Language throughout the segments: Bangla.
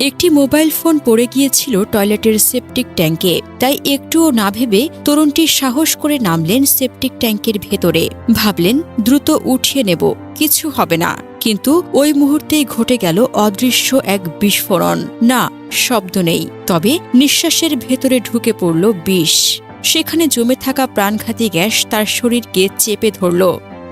একটি মোবাইল ফোন পড়ে গিয়েছিল টয়লেটের সেপটিক ট্যাঙ্কে, তাই একটুও না ভেবে তরুণটি সাহস করে নামলেন সেপটিক ট্যাঙ্কের ভেতরে। ভাবলেন, দ্রুত উঠিয়ে নেব, কিছু হবে না। কিন্তু ওই মুহূর্তেই ঘটে গেল অদৃশ্য এক বিস্ফোরণ। না, শব্দ নেই, তবে নিঃশ্বাসের ভেতরে ঢুকে পড়ল বিষ। সেখানে জমে থাকা প্রাণঘাতী গ্যাস তার শরীরকে চেপে ধরল।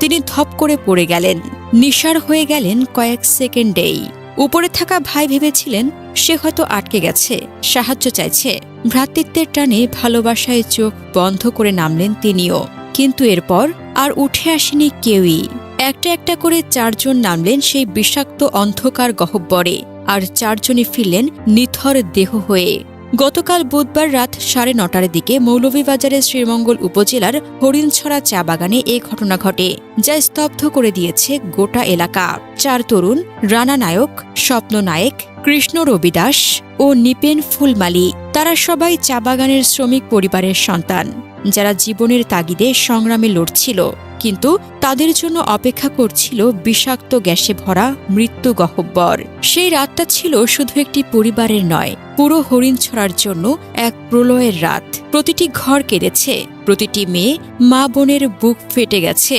তিনি ধপ করে পড়ে গেলেন। নিশার হয়ে গেলেন কয়েক সেকেন্ডেই। উপরে থাকা ভাই ভেবেছিলেন সে হয়তো আটকে গেছে। সাহায্য চাইছে। ভ্রাতৃত্বের টানে ভালোবাসায় চোখ বন্ধ করে নামলেন তিনিও। কিন্তু এরপর আর উঠে আসেনি কেউই। একটা একটা করে চারজন নামলেন সেই বিষাক্ত অন্ধকার গহব্বরে। আর চারজনই ফিরলেন নিথর দেহ হয়ে। গতকাল বুধবার রাত সাড়ে নটার দিকে মৌলভীবাজারের শ্রীমঙ্গল উপজেলার হরিণছড়া চা বাগানে এ ঘটনা ঘটে, যা স্তব্ধ করে দিয়েছে গোটা এলাকা। চার তরুণ, রানা নায়ক, স্বপ্ন নায়ক, কৃষ্ণ রবিদাস ও নিপেন ফুলমালি, তারা সবাই চা বাগানের শ্রমিক পরিবারের সন্তান। যারা জীবনের তাগিদে সংগ্রামে লড়ছিল, কিন্তু তাদের জন্য অপেক্ষা করছিল বিষাক্ত গ্যাসে ভরা মৃত্যু গহব্বর। সেই রাতটা ছিল শুধু একটি পরিবারের নয়, পুরো হরিণ ছড়ার জন্য এক প্রলয়ের রাত। প্রতিটি ঘর কেঁদেছে, প্রতিটি মেয়ে, মা বোনের বুক ফেটে গেছে।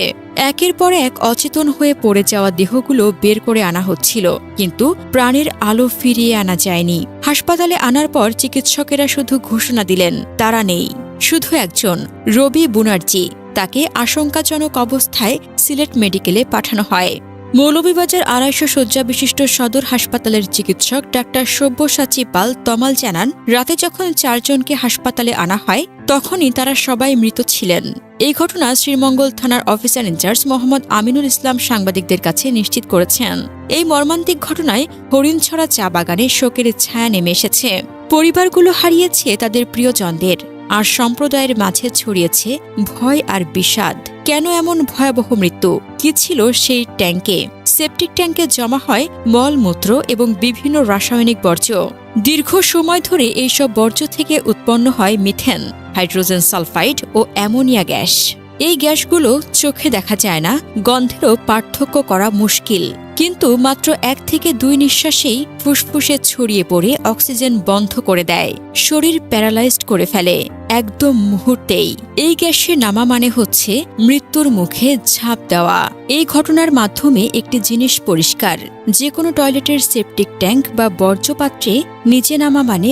একের পর এক অচেতন হয়ে পড়ে যাওয়া দেহগুলো বের করে আনা হচ্ছিল, কিন্তু প্রাণের আলো ফিরিয়ে আনা যায়নি। হাসপাতালে আনার পর চিকিৎসকেরা শুধু ঘোষণা দিলেন, তারা নেই। শুধু একজন, রবি বুনার্জি। তাকে আশঙ্কাজনক অবস্থায় সিলেট মেডিকেলে পাঠানো হয়। মৌলভীবাজার আড়াইশো শয্যা বিশিষ্ট সদর হাসপাতালের চিকিৎসক ডাক্তার সব্যসাচী পাল তমাল জানান, রাতে যখন চারজনকে হাসপাতালে আনা হয়, তখনই তারা সবাই মৃত ছিলেন। এই ঘটনা শ্রীমঙ্গল থানার officer in charge Mohammad Aminul Islam সাংবাদিকদের কাছে নিশ্চিত করেছেন। এই মর্মান্তিক ঘটনায় হরিণছড়া চা বাগানে শোকের ছায়া নেমে এসেছে। পরিবারগুলো হারিয়েছে তাদের প্রিয়জনদের। আর সম্প্রদায়ের মাঝে ছড়িয়েছে ভয় আর বিষাদ। কেন এমন ভয়াবহ মৃত্যু? কি ছিল সেই ট্যাঙ্কে? সেপটিক ট্যাঙ্কে জমা হয় মলমূত্র এবং বিভিন্ন রাসায়নিক বর্জ্য। দীর্ঘ সময় ধরে এইসব বর্জ্য থেকে উৎপন্ন হয় মিথেন, হাইড্রোজেন সালফাইড ও অ্যামোনিয়া গ্যাস। এই গ্যাসগুলো চোখে দেখা যায় না। গন্ধেরও পার্থক্য করা মুশকিল। কিন্তু মাত্র এক থেকে দুই নিঃশ্বাসেই ফুসফুসে ছড়িয়ে পড়ে অক্সিজেন বন্ধ করে দেয়। শরীর প্যারালাইজড করে ফেলে একদম মুহূর্তেই। এই গ্যাসের নামা মানে হচ্ছে মৃত্যুর মুখে ঝাঁপ দেওয়া। এই ঘটনার মাধ্যমে একটি জিনিস পরিষ্কার। যে কোনো টয়লেটের সেপটিক ট্যাঙ্ক বা বর্জ্যপাত্রে নিচে নামা মানে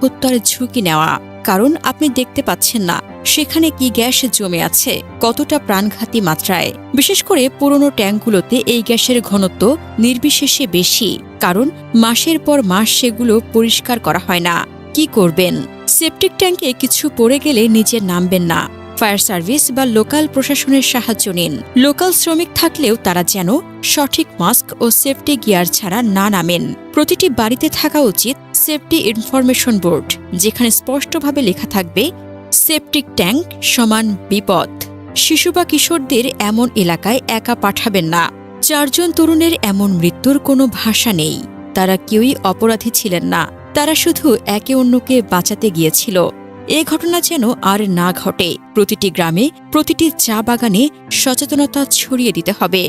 হত্যার ঝুঁকি নেওয়া। কারণ আপনি দেখতে পাচ্ছেন না, সেখানে কি গ্যাস জমে আছে, কতটা প্রাণঘাতী মাত্রায়। বিশেষ করে পুরনো ট্যাঙ্কগুলোতে এই গ্যাসের ঘনত্ব নির্বিশেষে বেশি, কারণ মাসের পর মাস সেগুলো পরিষ্কার করা হয় না। কি করবেন? সেপটিক ট্যাঙ্কে কিছু পড়ে গেলে নিচে নামবেন না। ফায়ার সার্ভিস বা লোকাল প্রশাসনের সাহায্য নিন। লোকাল শ্রমিক থাকলেও তারা যেন সঠিক মাস্ক ও সেফটি গিয়ার ছাড়া না নামেন। প্রতিটি বাড়িতে থাকা উচিত সেফটি ইনফরমেশন বোর্ড যেখানে স্পষ্টভাবে লেখা থাকবে সেপটিক ট্যাঙ্ক সমান বিপদ। শিশু বা কিশোরদের এমন এলাকায় একা পাঠাবেন না। চারজন তরুণের এমন মৃত্যুর কোনো ভাষা নেই। তারা কেউই অপরাধী ছিলেন না। তারা শুধু একে অন্যকে বাঁচাতে গিয়েছিল। এ ঘটনা যেন আর না ঘটে। প্রতিটি গ্রামে প্রতিটি চা বাগানে সচেতনতা ছড়িয়ে দিতে হবে।